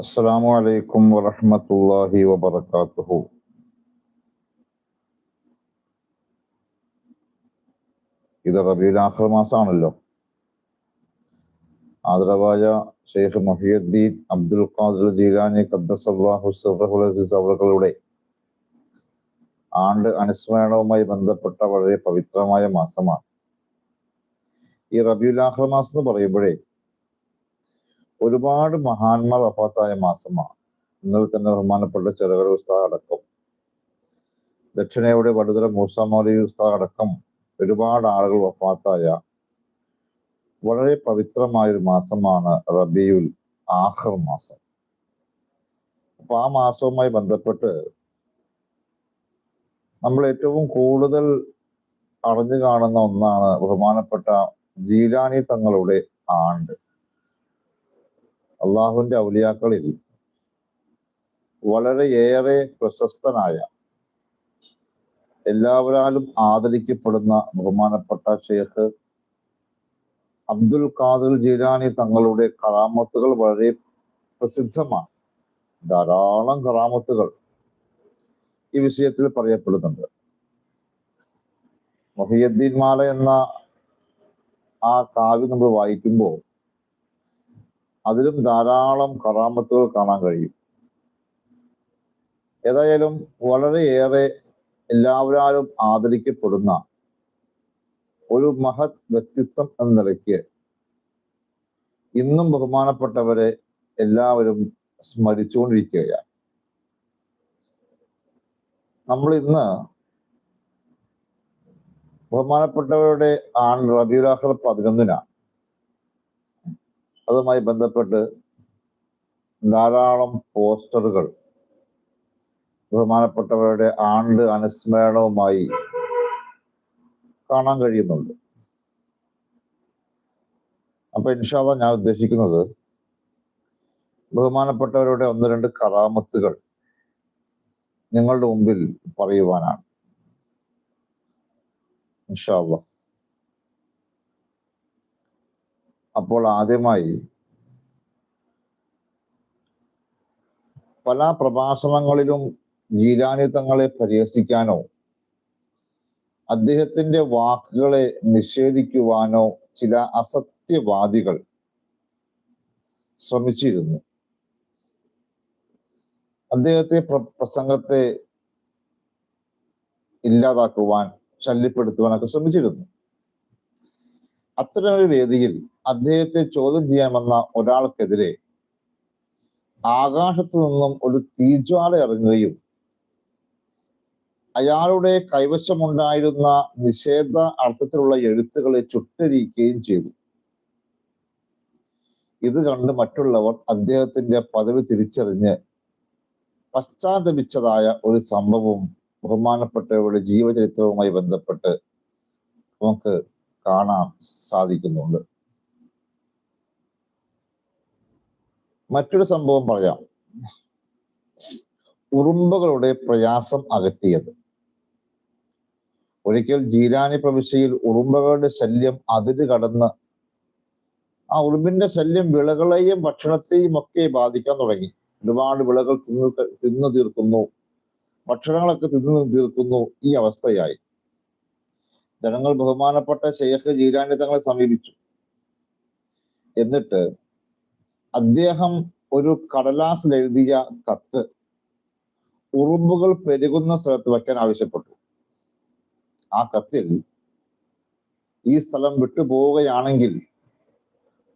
അസ്സാം വലൈക്കും ورحمة വാത്തു ഇത് റബിയുടെ ആഹ്ര മാസമാണല്ലോ ആദരവായ Sheikh Mohiuddin Abdul Qadir Jilani ഖദ്ദസല്ലാഹുസീസ് അവളുകളുടെ ആണ്ട് അനുസ്മരണവുമായി ബന്ധപ്പെട്ട വളരെ പവിത്രമായ മാസമാണ്. ഈ റബിയുൽ ആഹ്ര മാസം എന്ന് പറയുമ്പോഴേ ഒരുപാട് മഹാന്മാർ വഫാത്തായ മാസമാണ്. ഇന്നലെ തന്നെ ബഹുമാനപ്പെട്ട ചെറുകര ഉസ്താദ് അടക്കം. ദക്ഷിണയുടെ വടുതല മൂസാമോലി ഉസ്താദ് അടക്കം ഒരുപാട് ആളുകൾ വഫാത്തായ വളരെ പവിത്രമായ ഒരു മാസമാണ് റബിയുൽ ആഹർ മാസം. അപ്പൊ ആ മാസവുമായി ബന്ധപ്പെട്ട് നമ്മൾ ഏറ്റവും കൂടുതൽ അറിഞ്ഞു കാണുന്ന ഒന്നാണ് ബഹുമാനപ്പെട്ട ജീലാനി തങ്ങളുടെ ആണ്ട്. അള്ളാഹുവിന്റെ ഔലിയാക്കളിൽ വളരെയേറെ പ്രശസ്തനായ എല്ലാവരാലും ആദരിക്കപ്പെടുന്ന ബഹുമാനപ്പെട്ട ഷെയ്ഖ് അബ്ദുൽ ഖാദിർ ജീലാനി തങ്ങളുടെ കറാമത്തുകൾ വളരെ പ്രസിദ്ധമാണ്. ധാരാളം കറാമത്തുകൾ ഈ വിഷയത്തിൽ പറയപ്പെടുന്നുണ്ട്. മൊഹിയുദ്ദീൻ മാല എന്ന ആ കാവ്യം നമ്മൾ വായിക്കുമ്പോൾ അതിലും ധാരാളം കറാമത്തുകൾ കാണാൻ കഴിയും. ഏതായാലും വളരെയേറെ എല്ലാവരും ആദരിക്കപ്പെടുന്ന ഒരു മഹത് വ്യക്തിത്വം എന്ന നിലയ്ക്ക് ഇന്നും ബഹുമാനപ്പെട്ടവരെ എല്ലാവരും സ്മരിച്ചുകൊണ്ടിരിക്കുകയാണ്. നമ്മൾ ഇന്ന് ബഹുമാനപ്പെട്ടവരുടെ ആൺ റബിയുലാഹർ പതിനൊന്നിനാണ്. അതുമായി ബന്ധപ്പെട്ട് ധാരാളം പോസ്റ്ററുകൾ ബഹുമാനപ്പെട്ടവരുടെ ആണ്ട് അനുസ്മരണവുമായി കാണാൻ കഴിയുന്നുണ്ട്. അപ്പൊ ഇൻഷാല്ല ഞാൻ ഉദ്ദേശിക്കുന്നത് ബഹുമാനപ്പെട്ടവരുടെ ഒന്ന് രണ്ട് കറാമത്തുകൾ നിങ്ങളുടെ മുമ്പിൽ പറയുവാനാണ്. ഇൻഷാല്ല അപ്പോൾ ആദ്യമായി പല പ്രഭാഷണങ്ങളിലും ജീലാനി പരിഹസിക്കാനോ അദ്ദേഹത്തിന്റെ വാക്കുകളെ നിഷേധിക്കുവാനോ ചില അസത്യവാദികൾ ശ്രമിച്ചിരുന്നു. അദ്ദേഹത്തെ പ്രസംഗത്തെ ഇല്ലാതാക്കുവാൻ ശല്യപ്പെടുത്തുവാനൊക്കെ ശ്രമിച്ചിരുന്നു. അത്തരമൊരു വേദിയിൽ അദ്ദേഹത്തെ ചോദ്യം ചെയ്യാൻ വന്ന ഒരാൾക്കെതിരെ ആകാശത്തു നിന്നും ഒരു തീജ്വാല ഇറങ്ങുകയും അയാളുടെ കൈവശമുണ്ടായിരുന്ന നിഷേധ അർത്ഥത്തിലുള്ള എഴുത്തുകളെ ചുട്ടരിക്കുകയും ചെയ്തു. ഇത് കണ്ട് മറ്റുള്ളവർ അദ്ദേഹത്തിന്റെ പദവി തിരിച്ചറിഞ്ഞ് പശ്ചാത്തപിച്ചതായ ഒരു സംഭവവും ബഹുമാനപ്പെട്ടവരുടെ ജീവചരിത്രവുമായി ബന്ധപ്പെട്ട് നമുക്ക് കാണാൻ സാധിക്കുന്നുണ്ട്. മറ്റൊരു സംഭവം പറയാം. ഉറുമ്പുകളുടെ പ്രയാസം അകറ്റിയത്. ഒരിക്കൽ ജീരാനി പ്രവിശ്യയിൽ ഉറുമ്പുകളുടെ ശല്യം അതിര് കടന്ന് ആ ഉറുമ്പിന്റെ ശല്യം വിളകളെയും ഭക്ഷണത്തെയും ഒക്കെ ബാധിക്കാൻ തുടങ്ങി. ഒരുപാട് വിളകൾ തിന്നു തിന്നു തീർക്കുന്നു. ഭക്ഷണങ്ങളൊക്കെ തിന്നു തീർക്കുന്നു. ഈ അവസ്ഥയായി. ജനങ്ങൾ ബഹുമാനപ്പെട്ട ഷെയ്ഖ് ജീരാനി തങ്ങളെ സമീപിച്ചു. എന്നിട്ട് അദ്ദേഹം ഒരു കടലാസിൽ എഴുതിയ കത്ത് ഉറുമ്പുകൾ പെരുകുന്ന സ്ഥലത്ത് വയ്ക്കാൻ ആവശ്യപ്പെട്ടു. ആ കത്തിൽ ഈ സ്ഥലം വിട്ടുപോവുകയാണെങ്കിൽ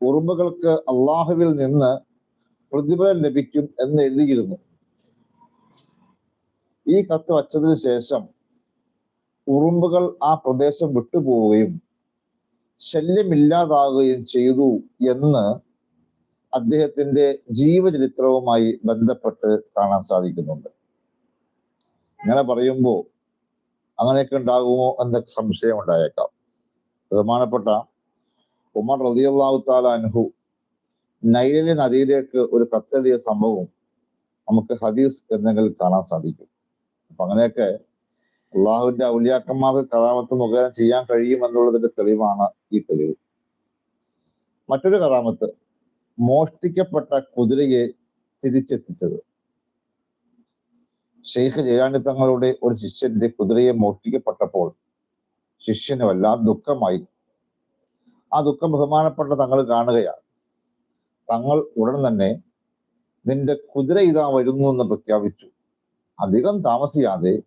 ഉറുമ്പുകൾക്ക് അള്ളാഹുവിൽ നിന്ന് പ്രതിഫലം ലഭിക്കും എന്ന് എഴുതിയിരുന്നു. ഈ കത്ത് വച്ചതിന് ശേഷം ഉറുമ്പുകൾ ആ പ്രദേശം വിട്ടുപോവുകയും ശല്യമില്ലാതാകുകയും ചെയ്തു എന്ന് അദ്ദേഹത്തിന്റെ ജീവചരിത്രവുമായി ബന്ധപ്പെട്ട് കാണാൻ സാധിക്കുന്നുണ്ട്. ഇങ്ങനെ പറയുമ്പോൾ അങ്ങനെയൊക്കെ ഉണ്ടാകുമോ എന്ന സംശയം ഉണ്ടായേക്കാം. ബഹുമാനപ്പെട്ട ഉമർ റളിയല്ലാഹു താല അൻഹു നൈലിലെ നദിയിലേക്ക് ഒരു കത്തെഴുതിയ സംഭവം നമുക്ക് ഹദീസ് എന്തെങ്കിലും കാണാൻ സാധിക്കും. അപ്പൊ അങ്ങനെയൊക്കെ അള്ളാഹുവിന്റെ ഔലിയാക്കന്മാർക്ക് കറാമത്ത് മുഖേന ചെയ്യാൻ കഴിയുമെന്നുള്ളതിന്റെ തെളിവാണ് ഈ തെളിവ്. മറ്റൊരു കറാമത്ത് മോഷ്ടിക്കപ്പെട്ട കുതിരയെ തിരിച്ചെത്തിച്ചത്. ഷെയ്ഖ് ജയാനി തങ്ങളുടെ ഒരു ശിഷ്യന്റെ കുതിരയെ മോഷ്ടിക്കപ്പെട്ടപ്പോൾ ശിഷ്യന് വല്ലാതെ ദുഃഖമായി. ആ ദുഃഖം ബഹുമാനപ്പെട്ട തങ്ങൾ കാണുകയാണ്. തങ്ങൾ ഉടൻ തന്നെ നിന്റെ കുതിര ഇതാ വരുന്നു എന്ന് പ്രഖ്യാപിച്ചു. അധികം താമസിയാതെ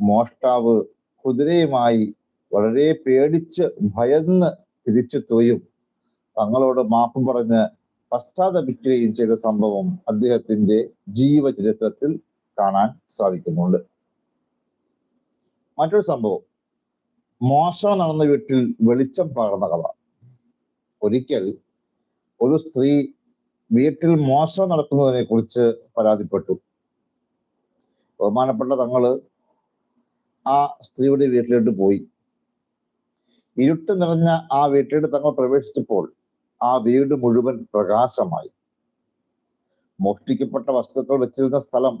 മോഷ്ടാവ് കുതിരയുമായി വളരെ പേടിച്ച് ഭയന്ന് തിരിച്ചെത്തുകയും തങ്ങളോട് മാപ്പും പറഞ്ഞ് പശ്ചാത്തപിക്കുകയും ചെയ്ത സംഭവം അദ്ദേഹത്തിന്റെ ജീവചരിത്രത്തിൽ കാണാൻ സാധിക്കുന്നുണ്ട്. മറ്റൊരു സംഭവം. മോഷണം നടന്ന വീട്ടിൽ വെളിച്ചം പകർന്ന കഥ. ഒരിക്കൽ ഒരു സ്ത്രീ വീട്ടിൽ മോഷണം നടക്കുന്നതിനെ കുറിച്ച് പരാതിപ്പെട്ടു. ബഹുമാനപ്പെട്ട തങ്ങൾ ആ സ്ത്രീയുടെ വീട്ടിലോട്ട് പോയി. ഇരുട്ട് നിറഞ്ഞ ആ വീട്ടിലോട്ട് തങ്ങൾ പ്രവേശിച്ചപ്പോൾ ആ വീട് മുഴുവൻ പ്രകാശമായി. മോഷ്ടിക്കപ്പെട്ട വസ്തുക്കൾ വെച്ചിരുന്ന സ്ഥലം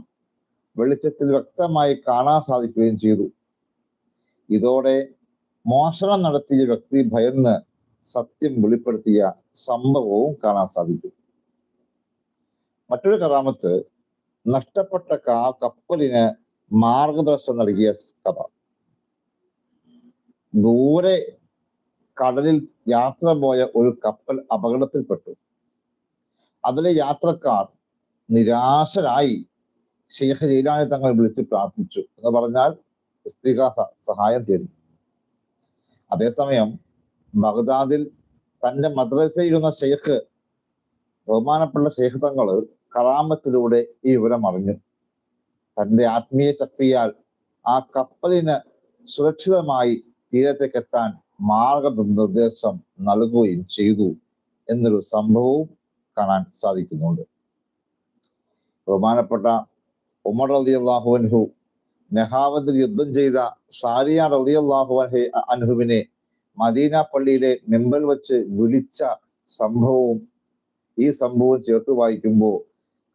വെളിച്ചത്തിൽ വ്യക്തമായി കാണാൻ സാധിക്കുകയും ചെയ്തു. ഇതോടെ മോഷണം നടത്തിയ വ്യക്തി ഭയന്ന് സത്യം വെളിപ്പെടുത്തിയ സംഭവവും കാണാൻ സാധിക്കും. മറ്റൊരു കറാമത്ത് നഷ്ടപ്പെട്ട കാ കപ്പലിന് മാർഗദർശനം നൽകിയ കഥ. ദൂരെ കടലിൽ യാത്ര പോയ ഒരു കപ്പൽ അപകടത്തിൽപ്പെട്ടു. അതിലെ യാത്രക്കാർ നിരാശരായി ഷെയ്ഖ് ജയിലാനി തങ്ങൾ വിളിച്ച് പ്രാർത്ഥിച്ചു എന്ന് പറഞ്ഞാൽ ഇസ്തികാസ സഹായം തേടി. അതേസമയം ബഗ്ദാദിൽ തന്റെ മദ്രസയിരുന്ന ഷെയ്ഖ് ബഹുമാനപ്പെട്ട ഷെയ്ഖ് തങ്ങൾ കറാമത്തിലൂടെ ഈ വിവരം അറിഞ്ഞു. തന്റെ ആത്മീയ ശക്തിയാൽ ആ കപ്പലിന് സുരക്ഷിതമായി തീരത്തേക്ക് എത്താൻ മാർഗനിർദ്ദേശം നൽകുകയും ചെയ്തു എന്നൊരു സംഭവവും കാണാൻ സാധിക്കുന്നുണ്ട്. ബഹുമാനപ്പെട്ട ഉമർ അലി അള്ളാഹു അൻഹു നെഹാവത്തിൽ യുദ്ധം ചെയ്ത സാരിയ അലി അള്ളാഹു അൻഹുവിനെ മദീന പള്ളിയിലെ മെമ്പൽ വെച്ച് വിളിച്ച സംഭവവും ഈ സംഭവം ചേർത്ത് വായിക്കുമ്പോൾ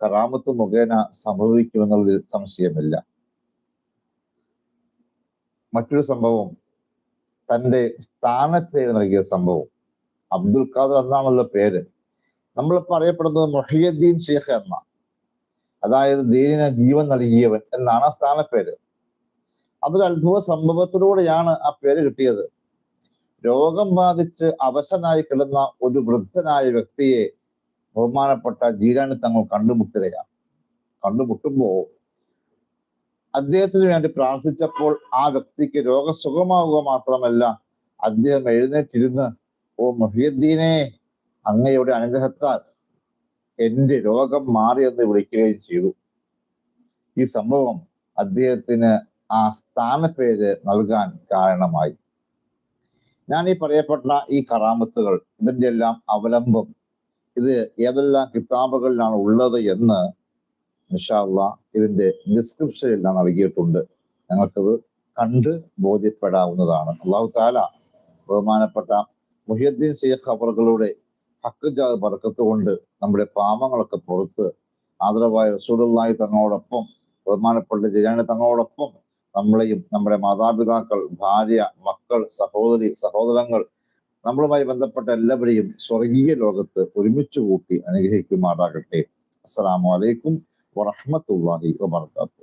കറാമത്ത് മുഖേന സംഭവിക്കുമെന്നുള്ളതിൽ സംശയമില്ല. മറ്റൊരു സംഭവം തന്റെ സ്ഥാനപ്പേര് നൽകിയ സംഭവം. അബ്ദുൽ ഖാദർ എന്നാണല്ലോ പേര്. നമ്മളിപ്പോ അറിയപ്പെടുന്നത് മൊഹിയുദ്ദീൻ ഷേഖ് എന്ന. അതായത് ദീനിന് ജീവൻ നൽകിയവൻ എന്നാണ് ആ സ്ഥാനപ്പേര്. അതൊരു അത്ഭുത സംഭവത്തിലൂടെയാണ് ആ പേര് കിട്ടിയത്. രോഗം ബാധിച്ച് അവശനായി കിടന്ന ഒരു വൃദ്ധനായ വ്യക്തിയെ ബഹുമാനപ്പെട്ട ജീരാണി തങ്ങൾ കണ്ടുമുട്ടുകയാണ്. കണ്ടുമുട്ടുമ്പോ അദ്ദേഹത്തിന് വേണ്ടി പ്രാർത്ഥിച്ചപ്പോൾ ആ വ്യക്തിക്ക് രോഗസുഖമാവുക മാത്രമല്ല അദ്ദേഹം എഴുന്നേറ്റിരുന്ന് ഓ മൊഹിയുദ്ദീനെ അങ്ങയുടെ അനുഗ്രഹത്താൽ എന്റെ രോഗം മാറിയെന്ന് വിളിക്കുകയും ചെയ്തു. ഈ സംഭവം അദ്ദേഹത്തിന് ആ സ്ഥാനപ്പേര് നൽകാൻ കാരണമായി. ഞാൻ ഈ പറയപ്പെട്ട ഈ കറാമത്തുകൾ ഇതിന്റെ എല്ലാം അവലംബം ഇത് ഏതെല്ലാം കിതാബുകളിലാണ് ഉള്ളത് എന്ന് നിഷാള്ള ഇതിന്റെ ഡിസ്ക്രിപ്ഷനിൽ ഞാൻ നൽകിയിട്ടുണ്ട്. ഞങ്ങൾക്കത് കണ്ട് ബോധ്യപ്പെടാവുന്നതാണ്. അള്ളാഹു താല ബഹുമാനപ്പെട്ട മുഹിയുദ്ദീൻ ഷെയ്ഖ് അവറുകളുടെ ഹക്ക് ജാ ബർക്കത്ത് കൊണ്ട് നമ്മുടെ പാപങ്ങളൊക്കെ പുറത്ത് ആദരവായ റസൂലുള്ളാഹി തങ്ങളോടൊപ്പം ബഹുമാനപ്പെട്ട ജയാനി തങ്ങളോടൊപ്പം നമ്മളെയും നമ്മുടെ മാതാപിതാക്കൾ ഭാര്യ മക്കൾ സഹോദരി സഹോദരങ്ങൾ നമ്മളുമായി ബന്ധപ്പെട്ട എല്ലാവരെയും സ്വർഗീയ ലോകത്ത് ഒരുമിച്ച് കൂട്ടി അനുഗ്രഹിക്കുമാറാകട്ടെ. അസ്സാം വലൈക്കും വറഹ്മത്തുള്ളാഹി വബർക്കാത്തു